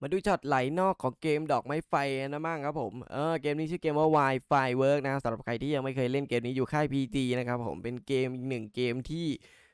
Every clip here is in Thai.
มาดูช็อตไหลนอกของเกมดอกไม้ไฟนะมั่งครับผม เออเกมนี้ชื่อเกมว่า Wi-Fi Work นะสำหรับใครที่ยังไม่เคยเล่นเกมนี้อยู่ค่าย PG นะครับผมเป็นเกมอีกหนึ่งเกมที่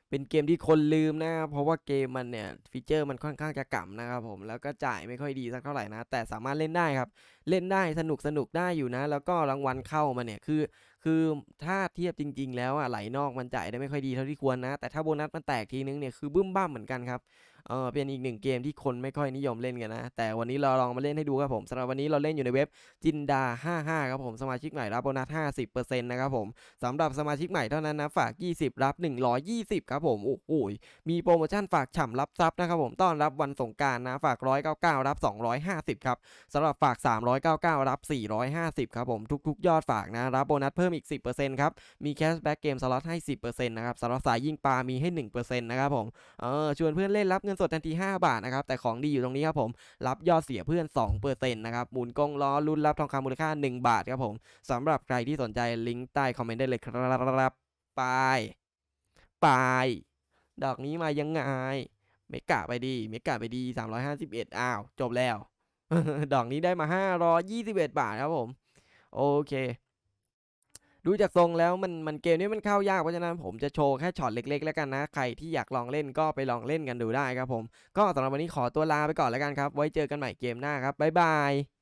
เป็นเกมที่คนลืมนะครับเพราะว่าเกมมันเนี่ยฟีเจอร์มันค่อนข้างจะก่ำนะครับผมแล้วก็จ่ายไม่ค่อยดีสักเท่าไหร่นะ แต่สามารถเล่นได้ครับเล่นได้สนุกสนุกได้อยู่นะ แล้วก็รางวัลเข้ามาเนี่ยคือ คือถ้าเทียบจริง ๆ แล้วอะไหลนอกมันจ่ายได้ไม่ค่อยดีเท่าที่ควรนะ แต่ถ้าโบนัสมันแตกทีนึงเนี่ยคือบึ้มบ้ามเหมือนกันครับเออเป็นอีกหนึ่งเกมที่คนไม่ค่อยนิยมเล่นกันนะ แต่วันนี้เราลองมาเล่นให้ดูครับผมสำหรับวันนี้เราเล่นอยู่ในเว็บจินดา 55 ครับผมสมาชิกใหม่รับโบนัส 50%นะครับผมสำหรับสมาชิกใหม่เท่านั้นนะฝาก 20 รับ 120 ครับผมโอ้โหมีโปรโมชั่นฝากฉ่ำรับทรัพย์นะครับผมต้อนรับวันสงการนะฝาก 199 รับ 250 ครับสำหรับฝาก399 รับ 450 ครับผม ทุกๆ ยอดฝากนะ รับโบนัสเพิ่มอีก 10%ครับ มีแคชแบ็กเกมสล็อตให้ 10%นะครับสำหรับสายยิงปลามีให้ 1%นะครับผม เออชวนเพื่อนเล่นรับเงินสดทันที 5 บาทนะครับ แต่ของดีอยู่ตรงนี้ครับผม รับยอดเสียเพื่อน 2%นะครับ หมุนกงล้อลุ้นรับทองคำมูลค่า 1 บาทครับผมสำหรับใครที่สนใจลิงก์ใต้คอมเมนต์ได้เลยครับไปไปดอกนี้มายังไงเมกะไปดี เมกะไปดี 351 อ้าว จบแล้ว ดอกนี้ได้มา521บาทครับผม โอเค ดูจากทรงแล้วมันมันเกมนี้มันเข้ายากเพราะฉะนั้นผมจะโชว์แค่ช็อตเล็ก ๆ แล้วกันนะ ใครที่อยากลองเล่นก็ไปลองเล่นกันดูได้ครับผม ก็สำหรับวันนี้ขอตัวลาไปก่อนแล้วกันครับ ไว้เจอกันใหม่เกมหน้าครับบ๊ายบาย